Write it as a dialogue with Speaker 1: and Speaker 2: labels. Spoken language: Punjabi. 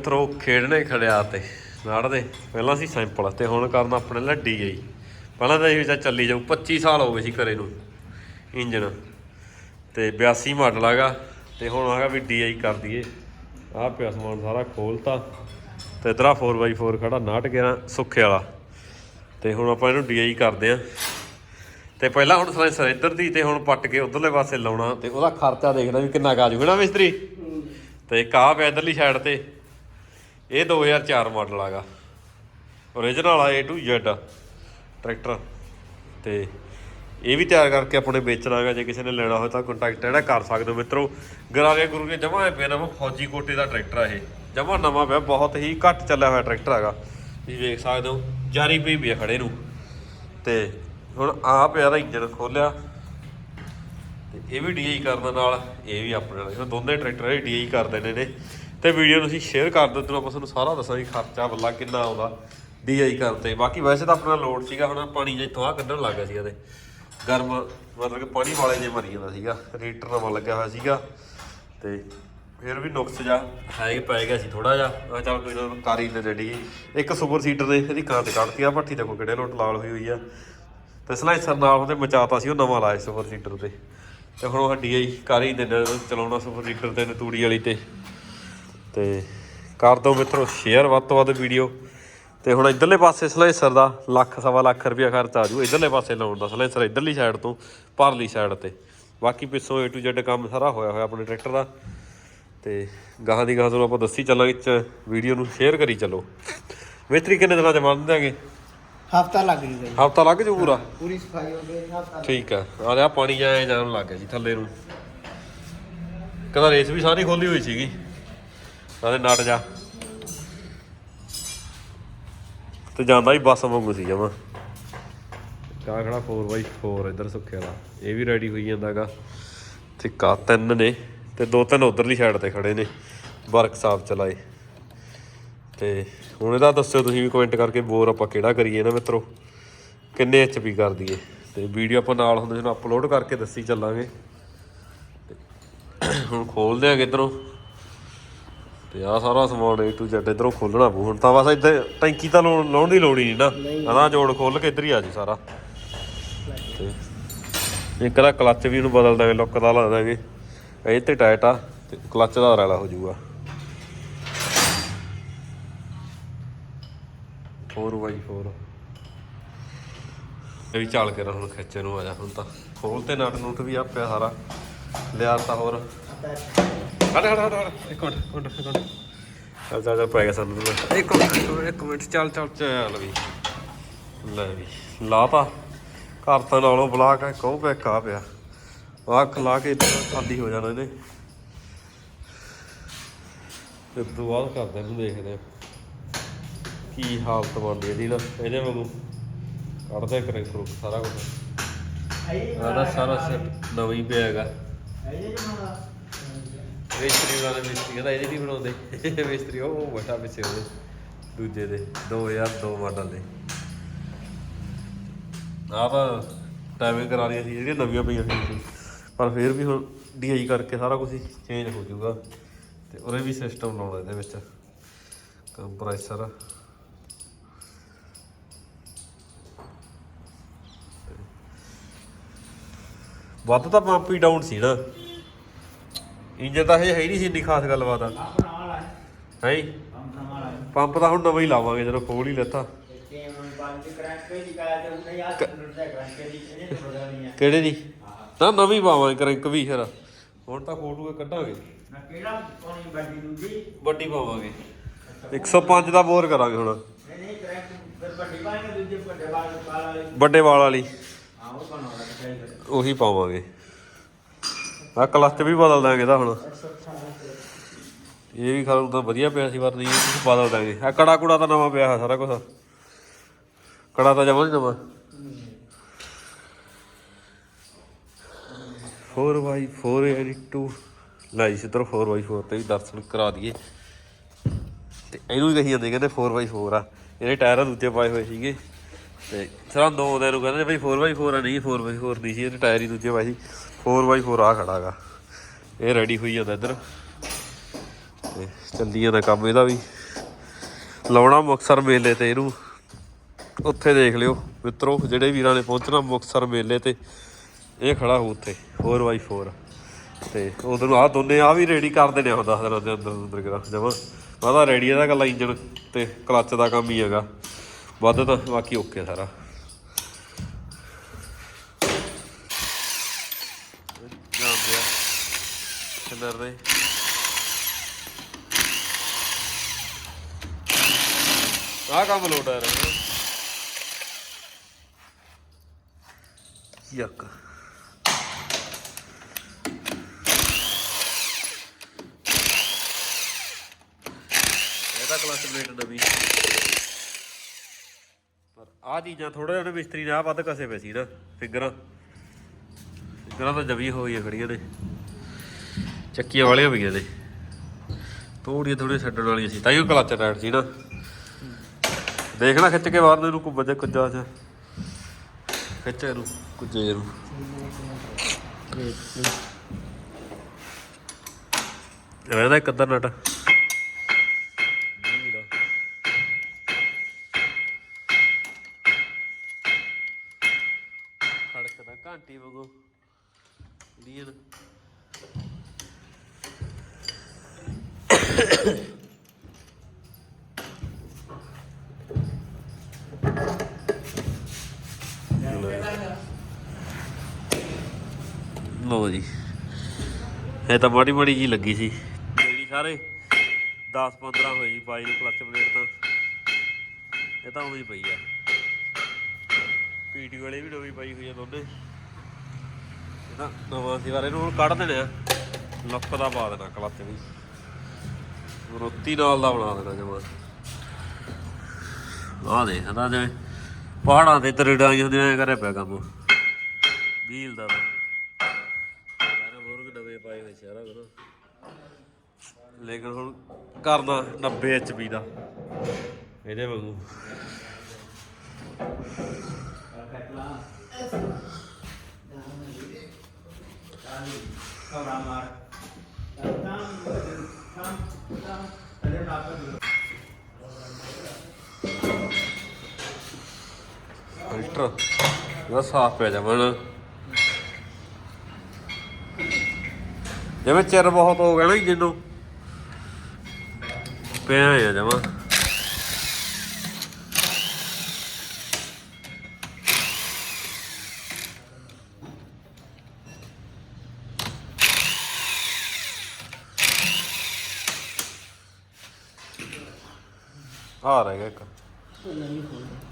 Speaker 1: ਥਰੋ ਖੇਡਣੇ ਖੜਿਆ ਤੇ ਨਾੜ ਦੇ। ਪਹਿਲਾਂ ਸੀ ਸੈਂਪਲ ਤੇ ਹੁਣ ਕਰਨਾ ਆਪਣੇ ਲੱਡੀ ਗਈ ਪਹਿਲਾਂ ਤਾਂ ਇਹ ਚੱਲ ਚੱਲੀ ਜਾਊ 25 ਸਾਲ ਹੋ ਗਏ ਸੀ ਕਰੇ ਨੂੰ ਇੰਜਨ ਤੇ 82 ਮਾਡਲ ਹੈਗਾ ਤੇ ਹੁਣ ਹੈਗਾ ਵੀ ਡੀਆਈ ਕਰ ਦਈਏ। ਆਹ ਪਿਆ ਸਮਾਨ ਸਾਰਾ ਖੋਲਤਾ ਤੇ ਇਧਰ 4x4 ਖੜਾ 911 ਸੁੱਖੇ ਵਾਲਾ। ਤੇ ਹੁਣ ਆਪਾਂ ਇਹਨੂੰ ਡੀਆਈ ਕਰਦੇ ਆ। ਤੇ ਪਹਿਲਾਂ ਹੁਣ ਸਲੈਂਸਰ ਇੱਧਰ ਦੀ ਤੇ ਹੁਣ ਪੱਟ ਕੇ ਉਧਰਲੇ ਪਾਸੇ ਲਾਉਣਾ ਤੇ ਉਹਦਾ ਖਰਚਾ ਦੇਖਣਾ ਵੀ ਕਿੰਨਾ ਕੁ ਆ ਜੂਗਾ ਨਾ ਮਿਸਤਰੀ? ਤੇ ਇੱਕ ਆਹ ਪਿਆ ਇੱਧਰਲੀ ਸਾਈਡ ਤੇ। ਇਹ 2004 ਮਾਡਲ ਆਗਾ। ਓਰੀਜਨਲ ਆ, A to Z ਟਰੈਕਟਰ ਤੇ ਇਹ ਵੀ ਤਿਆਰ ਕਰਕੇ ਆਪਣੇ ਵੇਚਣਾਗਾ ਜੇ ਕਿਸੇ ਨੇ ਲੈਣਾ ਹੋਵੇ ਤਾਂ ਕੰਟੈਕਟ ਜਿਹੜਾ ਕਰ ਸਕਦੇ ਹੋ ਮਿੱਤਰੋ। ਗਰਾਰੇ ਗੁਰੂ ਨੇ ਜਮਾ ਪਿਆ ਨਵਾਂ ਫੌਜੀ ਕੋਟੇ ਦਾ ਟਰੈਕਟਰ ਆ ਇਹ। ਜਮਾ ਨਵਾਂ ਪਿਆ, ਬਹੁਤ ਹੀ ਘੱਟ ਚੱਲਿਆ ਹੋਇਆ ਟਰੈਕਟਰ ਹੈਗਾ ਤੁਸੀਂ ਵੇਖ ਸਕਦੇ ਹੋ, ਜਾਰੀ ਪਈ ਵੀ ਆ ਖੜੇ ਨੂੰ। ਤੇ ਹੁਣ ਆ ਪਿਆ ਦਾ ਇੰਜਨ ਖੋਲਿਆ। ਤੇ ਇਹ ਵੀ ਡੀਆਈ ਕਰਨ ਨਾਲ, ਇਹ ਵੀ ਆਪਣੇ ਨਾਲ ਇਹ ਦੋਨੇ ਟਰੈਕਟਰ ਇਹ ਡੀਆਈ ਕਰ ਦੇਣੇ ਨੇ। ਤੇ ਵੀਡੀਓ ਨੂੰ ਤੁਸੀਂ ਸ਼ੇਅਰ ਕਰ ਦਿਓ ਤੇ ਆਪਾਂ ਤੁਹਾਨੂੰ ਸਾਰਾ ਦੱਸਾਂਗੇ ਖਰਚਾ ਬੱਲਾ ਕਿੰਨਾ ਆਉਂਦਾ ਡੀਆਈ ਕਰਤੇ ਬਾਕੀ ਵੈਸੇ ਤਾਂ ਆਪਣਾ ਲੋਡ ਸੀਗਾ, ਹੁਣ ਪਾਣੀ ਜਿੱਥੋਂ ਆ ਕੱਢਣ ਲੱਗ ਗਿਆ ਸੀਗਾ ਤੇ ਗਰਮ, ਮਤਲਬ ਕਿ ਪਾਣੀ ਵਾਲੇ ਜੇ ਮਰੀ ਜਾਂਦਾ ਸੀਗਾ ਰੀਟਰ ਨਵਾਂ ਲੱਗਿਆ ਹੋਇਆ ਸੀਗਾ, ਤੇ ਫਿਰ ਵੀ ਨੁਕਸ ਜਾ ਹੈ ਕਿ ਪੈ ਗਿਆ ਸੀ ਥੋੜਾ ਜਿਹਾ। ਮੈਂ ਚੱਲ ਕੋਈ ਨਾ ਕਰ ਹੀ ਲੈ ਡੈਡੀ ਇੱਕ ਸੁਪਰ ਸੀਟਰ ਨੇ ਇਹਦੀ ਕਾਂ ਤੇ ਕੱਢਤੀ ਆ, ਭੱਠੀ ਤੇ ਕੋਈ ਕਿਹੜੇ ਲੋਟ ਲਾਲ ਹੋਈ ਹੋਈ ਆ। ਤੇ ਸਲਾਈਸਰ ਨਾਲ ਉਹਦੇ ਮਚਾਤਾ ਸੀ, ਉਹ ਨਵਾਂ ਲਾਇਆ ਸੁਪਰ ਸੀਟਰ ਤੇ। ਤੇ ਹੁਣ ਉਹ ਡੀਆਈ ਕਰ ਹੀ ਦਿੰਦੇ ਚਲਾਉਣਾ ਸੁਪਰ ਸੀਟਰ ਤੇ ਨੇ ਤੂੜੀ ਵਾਲੀ ਤੇ। ਤੇ ਕਰ ਦਿਓ ਮਿੱਤਰੋ ਸ਼ੇਅਰ ਵੱਧ ਤੋਂ ਵੱਧ ਵੀਡੀਓ ਤੇ ਹੁਣ ਇਧਰਲੇ ਪਾਸੇ ਸਲੈਸਰ ਦਾ ਲੱਖ ਸਵਾ ਲੱਖ ਰੁਪਇਆ ਖਰਚ ਆ ਜੂ ਇਧਰਲੇ ਪਾਸੇ ਲਾਉਣ ਦਾ ਸਲੈਸਰ ਇਧਰਲੀ ਸਾਈਡ ਤੋਂ ਪਰਲੀ ਸਾਈਡ ਤੇ। ਬਾਕੀ ਪਿੱਛੋਂ A to Z ਕੰਮ ਸਾਰਾ ਹੋਇਆ ਹੋਇਆ ਆਪਣੇ ਟਰੈਕਟਰ ਦਾ। ਤੇ ਗਾਹਾਂ ਦੀ ਗਾਹਾਂ ਤੁਹਾਨੂੰ ਆਪਾਂ ਦੱਸੀ ਚੱਲਾਂਗੇ ਚ ਵੀਡੀਓ ਨੂੰ ਸ਼ੇਅਰ ਕਰੀ ਚੱਲੋ। ਮਿਸਤਰੀ ਕਿੰਨੇ ਦਿਨਾਂ ਚ ਬੰਨ ਦਿਆਂਗੇ
Speaker 2: ਹਫਤਾ ਲੱਗ ਜੂਗਾ ਜੀ
Speaker 1: ਹਫਤਾ ਲੱਗ ਜੂ ਪੂਰਾ?
Speaker 2: ਪੂਰੀ ਸਫ਼ਾਈ ਹੋ ਗਈ ਹਫਤਾ
Speaker 1: ਠੀਕ ਆ। ਆ ਲਿਆ ਪਾਣੀ ਜਾਏ ਜਾਣ ਲੱਗ ਗਿਆ ਜੀ ਥੱਲੇ ਨੂੰ। ਕਹਿੰਦਾ ਰੇਸ ਵੀ ਸਾਰੀ ਖੋਲੀ ਹੋਈ ਸੀਗੀ। ਨਾਲੇ ਨਟ ਜਾ। ਤੇ ਜਾਂਦਾ ਹੀ ਬੱਸ ਵਾਂਗੂ ਸੀ ਜਮਾ। ਕਾ ਖੜਾ 4x4 ਇੱਧਰ ਸੁੱਖੇ ਵਾਲਾ। ਇਹ ਵੀ ਰੈਡੀ ਹੋਈ ਜਾਂਦਾਗਾ ਤੇ ਕਾ ਤਿੰਨ ਨੇ ਤੇ ਦੋ ਤਿੰਨ ਉਧਰਲੀ ਸਾਈਡ ਤੇ ਖੜੇ ਨੇ ਵਰਕਸ਼ਾਪ ਚਲਾਏ। ਤੇ ਹੁਣ ਇਹਦਾ ਦੱਸਿਓ ਤੁਸੀਂ ਵੀ ਕਮੈਂਟ ਕਰਕੇ ਬੋਰ ਆਪਾਂ ਕਿਹੜਾ ਕਰੀਏ ਨਾ ਮਿੱਤਰੋ। ਕਿੰਨੇ ਐਚਪੀ ਕਰ ਦਈਏ। ਤੇ ਵੀਡੀਓ ਆਪਾਂ ਨਾਲ ਹੁੰਦੇ ਜਿਹਨੂੰ ਅਪਲੋਡ ਕਰਕੇ ਦੱਸੀ ਚੱਲਾਂਗੇ। ਹੁਣ ਖੋਲਦੇ ਆਂਗੇ ਇਧਰੋਂ। ਤੇ ਆ ਸਾਰਾ ਸਮਾਨ A to Z ਇਧਰੋਂ ਖੋਲਣਾ ਪਊ। ਹੁਣ ਤਾਂ ਬਸ ਇੱਧਰ ਟੈਂਕੀ ਤਾਂ ਲਾਉਣ ਦੀ ਲੋੜ ਹੀ ਨਹੀਂ ਨਾ। ਆਹ ਜੋੜ ਖੋਲ ਕੇ ਇੱਧਰ ਹੀ ਆ ਜੀ ਸਾਰਾ। ਤੇ ਇੱਕ ਦਾ ਕਲੱਚ ਵੀ ਇਹਨੂੰ ਬਦਲ ਦਾਂਗੇ ਲੁੱਕ ਦਾ ਲਾ ਦਾਂਗੇ। ਇਹ ਤੇ ਟਾਈਟ ਆ, ਤੇ ਕਲੱਚ ਦਾ ਰੈਲਾ ਹੋ ਜਾਊਗਾ। 4x4 ਇਹ ਵੀ ਚੱਲ ਕੇ ਹੁਣ ਖਿੱਚੇ ਨੂੰ ਆ ਜਾ, ਹੁਣ ਤਾਂ। ਖੋਲ ਤੇ ਨਟ ਨੂਟ ਵੀ ਆ ਪਿਆ ਸਾਰਾ। ਲਿਆ ਤਾਂ ਹੋਰ। ਹਟ ਹਟ ਹਟ ਹਟ। ਇੱਕ ਮਿੰਟ ਇੱਕ ਮਿੰਟ ਇੱਕ ਮਿੰਟ। ਚੱਲ ਚੱਲ ਚੱਲ ਪੈ ਗਿਆ ਸਾਨੂੰ। ਤਾਂ। ਇੱਕ ਮਿੰਟ ਇੱਕ ਮਿੰਟ, ਇੱਕ ਮਿੰਟ। ਚੱਲ ਚੱਲ ਚੱਲ ਵੀ। ਲੈ ਵੀ। ਲਾਤਾ ਘਰ ਤਾਂ ਨਾਲੋਂ ਬਲਾ ਕੇ ਕਹੋ ਪਿਆ ਕਾ ਪਿਆ। ਆਹ ਖਲਾ ਕੇ ਖਾਲੀ ਹੋ ਜਾਣਾ ਇਹਨੇ। ਤੇ ਤੋਂ ਬਾਅਦ ਕਰਦੇ ਨੂੰ ਦੇਖਦੇ ਆ। ਕੀ ਹਾਲਤ ਬਣਦੀ ਇਹਦੀ ਨਾ ਇਹਦੇ ਵਾਂਗੂ। ਕੱਢਦੇ ਕਰੇ ਫਰੂਕ ਸਾਰਾ ਕੁਝ ਆਦਾ ਸਾਰਾ ਸੈੱਟ ਨਵਾਂ ਹੀ ਪਿਆ ਹੈਗਾ ਮਿਸਤਰੀ ਵਾਲੇ ਮਿਸਤਰੀ ਕਹਿੰਦਾ ਇਹਦੇ ਨਹੀਂ ਬਣਾਉਂਦੇ। ਮਿਸਤਰੀ ਉਹ ਵੱਡਾ ਪਿੱਛੇ ਉਹਦੇ, ਦੂਜੇ ਦੇ 2002 ਮਾਡਲ ਦੇ। ਆਹ ਤਾਂ ਟਾਈਮਿੰਗ ਕਰਾ ਲਈਆਂ ਸੀ, ਜਿਹੜੀਆਂ ਨਵੀਆਂ ਪਈਆਂ ਸੀ। ਪਰ ਫਿਰ ਵੀ ਹੁਣ ਡੀਆਈ ਕਰਕੇ ਸਾਰਾ ਕੁਝ ਚੇਂਜ ਹੋ ਜਾਊਗਾ। ਤੇ ਉਹਦੇ ਵੀ ਸਿਸਟਮ ਲਾਉਣਾ ਇਹਦੇ ਵਿੱਚ। ਕੰਪਰੈਸਰ ਵੱਧ ਤਾਂ ਪੰਪ ਹੀ ਡਾਊਨ ਸੀ ਨਾ। ਇੰਜਨ ਤਾਂ ਇਹ ਹੈ ਹੀ ਨਹੀਂ ਸੀ ਇੰਨੀ ਖਾਸ ਗੱਲਬਾਤ। ਆ ਹੈ ਜੀ? ਪੰਪ ਤਾਂ ਹੁਣ ਨਵਾਂ ਹੀ ਲਾਵਾਂਗੇ, ਜਦੋਂ ਖੋਲ ਹੀ ਲੈਤਾ। ਕਿਹੜੇ ਦੀ ਨਾ ਨਵੀਂ ਪਾਵਾਂਗੇ, ਕਰੰਕ ਵੀ ਫਿਰ। ਹੁਣ ਤਾਂ ਫੋਟੋ ਕੱਢਾਂਗੇ। ਵੱਡੀ ਪਾਵਾਂਗੇ। 105 ਦਾ ਬੋਰ ਕਰਾਂਗੇ ਹੁਣ। ਵੱਡੇ ਵਾਲ ਵਾਲੀ। ਉਹੀ ਪਾਵਾਂਗੇ। ਆ ਕਲਚ ਵੀ ਬਦਲ ਦਾਂਗੇ ਇਹਦਾ ਹੁਣ। ਇਹ ਵੀ ਖਾਣ ਤਾਂ ਵਧੀਆ ਪਿਆ ਸੀ ਵਰਦੀ ਇਹ ਬਦਲ ਦਾਂਗੇ। ਆ ਕੜਾ ਕੁੜਾ ਤਾਂ ਨਵਾਂ ਪਿਆ ਹੈ ਸਾਰਾ ਕੁਝ ਕੜਾ ਤਾਂ ਜਮਾਂ ਹੀ ਨਵਾਂ। 4x4 ਐਡਿਟ2 ਲਾਈ ਸੀ ਬਾਈ 4x4 ਤੇ ਵੀ ਦਰਸ਼ਨ ਕਰਾ ਦਈਏ। ਤੇ ਇਹਨੂੰ ਵੀ ਕਹੀ ਜਾਂਦੇ, ਕਹਿੰਦੇ 4x4 ਆ। ਇਹਦੇ ਟਾਇਰ ਦੂਜੇ ਪਾਏ ਹੋਏ ਸੀਗੇ। ਤੇ ਸਰਾਂ ਦੋ ਦਿਨ ਨੂੰ ਕਹਿੰਦੇ ਬਈ 4x4 ਆ, ਨਹੀਂ 4x4 ਨਹੀਂ ਸੀ ਇਹਦੇ ਟਾਇਰ ਹੀ ਦੂਜੇ ਪਾਏ ਸੀ 4x4 ਆ ਖੜਾਗਾ ਇਹ ਰੈਡੀ ਹੋਈ ਜਾਂਦਾ ਇੱਧਰ। ਤੇ ਚੱਲੀ ਜਾਂਦਾ ਕੰਮ ਇਹਦਾ ਵੀ। ਲਾਉਣਾ ਮੁਕਸਰ ਮੇਲੇ ਤੇ ਇਹਨੂੰ। ਉੱਥੇ ਦੇਖ ਲਿਓ, ਮਿੱਤਰੋ, ਜਿਹੜੇ ਵੀਰਾਂ ਨੇ ਪਹੁੰਚਣਾ ਮੁਕਸਰ ਮੇਲੇ ਤੇ, ਇਹ ਖੜਾ ਹੋ ਉੱਥੇ 4x4 ਤੇ ਉਧਰ ਨੂੰ ਆ ਦੋਨੇ ਆ ਵੀ ਰੈਡੀ ਕਰ ਦੇਣੇ ਆ 10 ਦਿਨਾਂ ਦੇ ਅੰਦਰ ਅੰਦਰ ਕਰਾ ਜਮਾ ਮਾਦਾ ਰੈਡੀ ਇਹਦਾ ਕੱਲਾ ਇੰਜਨ ਤੇ ਕਲੱਚ ਦਾ ਕੰਮ ਹੀ ਹੈਗਾ। ਵੱਧ ਤਾਂ ਬਾਕੀ ਓਕੇ ਸਾਰਾ। ਜਾਂਦੇ ਆ ਕਿੰਨਰ ਦੇ ਆ ਕੰਮ ਲੋਟ ਆ ਰਿਹਾ। ਯੱਕ। ਇਹਦਾ ਕਲਚ ਪਲੇਟ ਨਵੀਂ। ਆ ਚੀਜ਼ਾਂ ਥੋੜਾ ਜਿਹਾ ਨਾ ਮਿਸਤਰੀ ਨੇ ਆ ਵੱਧ ਕਸੇ ਪਏ ਸੀ ਨਾ, ਫਿਗਰਾਂ। ਫਿਗਰਾਂ ਤਾਂ ਜਵੀ ਹੋਈਆਂ ਖੜੀਆਂ ਨੇ ਚੱਕੀਆਂ ਵਾਲੀਆਂ ਪਈਆਂ ਨੇ ਥੋੜੀਆਂ ਥੋੜੀਆਂ ਛੱਡਣ ਵਾਲੀਆਂ ਸੀ, ਤਾਂ ਹੀ ਉਹ ਕਲਚ ਟਾਈਟ ਸੀ ਨਾ। ਦੇਖਣਾ ਖਿੱਚ ਕੇ ਬਾਹਰ ਨੂੰ ਇਹਨੂੰ ਕੁੱਬਾ ਜਾ ਕੁੱਜਾ ਜਾ ਖਿੱਚ ਇਹਨੂੰ, ਕੁੱਜੇ ਨੂੰ। ਇਹਦਾ ਇੱਕ ਅੱਧਾ ਨਟ। ਘੰਟੀ ਵਾਂਗੂ। ਲੀਨ ਲੋ ਜੀ। ਇਹ ਤਾਂ ਮਾੜੀ ਮਾੜੀ ਜੀ ਲੱਗੀ ਸੀ। ਜਿਹੜੀ ਸਾਰੇ 10 15 ਹੋਈ ਪਾਈ ਨੂੰ ਕਲਚ ਪਲੇਟ ਤਾਂ। ਇਹ ਤਾਂ ਉਵੇਂ ਹੀ ਪਈ ਆ। ਪੀਟੀ ਵਾਲੇ ਵੀ ਨਵੀਂ ਪਾਈ ਹੋਈ ਆ ਦੋਨੇ। ਇਹ ਤਾਂ ਨਵਾਂ ਸੀ ਵਾਰ ਇਹਨੂੰ ਹੁਣ ਕੱਢ ਦੇਣੇ ਆ। ਦਾ ਪਾ ਦੇਣਾ ਕਲਚ ਵੀ। ਰੋਤੀ ਨਾਲ ਦਾ ਬਣਾ ਦੇਣਾ ਜਮਾ। ਆਹ ਦੇਖ ਇਹਦਾ ਜਿਵੇਂ ਪਹਾੜਾਂ ਤੇ ਤਰੜਾਈਆਂ ਹੁੰਦੀਆਂ, ਐਂ ਕਰਿਆ ਪਿਆ ਕੰਮ। ਵੀਲ ਦਾ ਤਾਂ। ਬੋਰਗ ਡੱਬੇ ਪਾਏ ਹੋਏ ਸਾਰਾ ਕੁਝ ਲੇਕਿਨ ਹੁਣ ਕਰਨਾ 90 ਐਚਪੀ ਦਾ। ਇਹਦੇ ਵਾਂਗੂ।
Speaker 2: ਕਵਰਾ ਮਾਰ ਤਾਂ ਤਾਂ ਤਾਂ ਅਲੇ ਨਾ ਕਰ
Speaker 1: ਫਿਲਟਰ ਇਹਦਾ ਸਾਫ਼ ਪਿਆ ਜਾਵਣ ਜਿਵੇਂ ਚਿਰ ਬਹੁਤ ਹੋ ਗਿਆ ਨਾ ਇੰਜਨ ਪਿਆ ਆ ਜਾਵਾਂ ਆ ਰਹਿ ਗਿਆ ਇੱਕ
Speaker 2: ਨਹੀਂ ਹੋਣਾ